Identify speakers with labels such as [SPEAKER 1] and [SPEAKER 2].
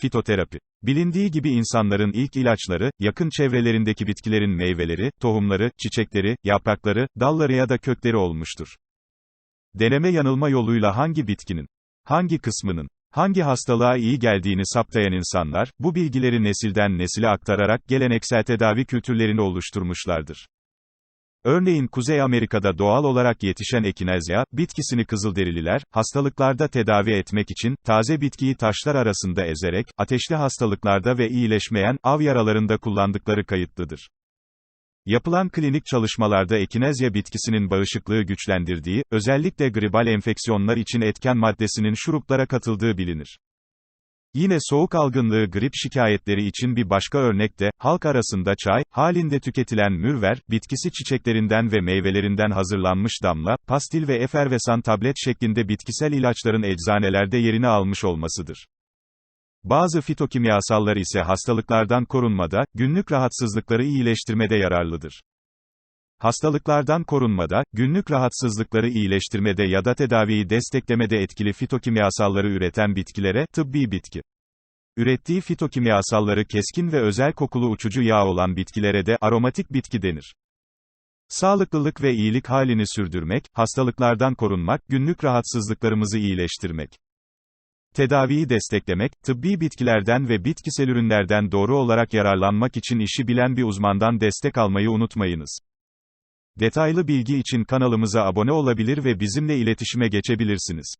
[SPEAKER 1] Fitoterapi. Bilindiği gibi insanların ilk ilaçları, yakın çevrelerindeki bitkilerin meyveleri, tohumları, çiçekleri, yaprakları, dalları ya da kökleri olmuştur. Deneme yanılma yoluyla hangi bitkinin, hangi kısmının, hangi hastalığa iyi geldiğini saptayan insanlar, bu bilgileri nesilden nesile aktararak geleneksel tedavi kültürlerini oluşturmuşlardır. Örneğin Kuzey Amerika'da doğal olarak yetişen ekinezya, bitkisini Kızılderililer, hastalıklarda tedavi etmek için, taze bitkiyi taşlar arasında ezerek, ateşli hastalıklarda ve iyileşmeyen, av yaralarında kullandıkları kayıtlıdır. Yapılan klinik çalışmalarda ekinezya bitkisinin bağışıklığı güçlendirdiği, özellikle gribal enfeksiyonlar için etken maddesinin şuruplara katıldığı bilinir. Yine soğuk algınlığı grip şikayetleri için bir başka örnek de, halk arasında çay, halinde tüketilen mürver, bitkisi çiçeklerinden ve meyvelerinden hazırlanmış damla, pastil ve efervesan tablet şeklinde bitkisel ilaçların eczanelerde yerini almış olmasıdır. Bazı fitokimyasallar ise hastalıklardan korunmada, günlük rahatsızlıkları iyileştirmede yararlıdır. Hastalıklardan korunmada, günlük rahatsızlıkları iyileştirmede ya da tedaviyi desteklemede etkili fitokimyasalları üreten bitkilere, tıbbi bitki. Ürettiği fitokimyasalları keskin ve özel kokulu uçucu yağ olan bitkilere de aromatik bitki denir. Sağlıklılık ve iyilik halini sürdürmek, hastalıklardan korunmak, günlük rahatsızlıklarımızı iyileştirmek. Tedaviyi desteklemek, tıbbi bitkilerden ve bitkisel ürünlerden doğru olarak yararlanmak için işi bilen bir uzmandan destek almayı unutmayınız. Detaylı bilgi için kanalımıza abone olabilir ve bizimle iletişime geçebilirsiniz.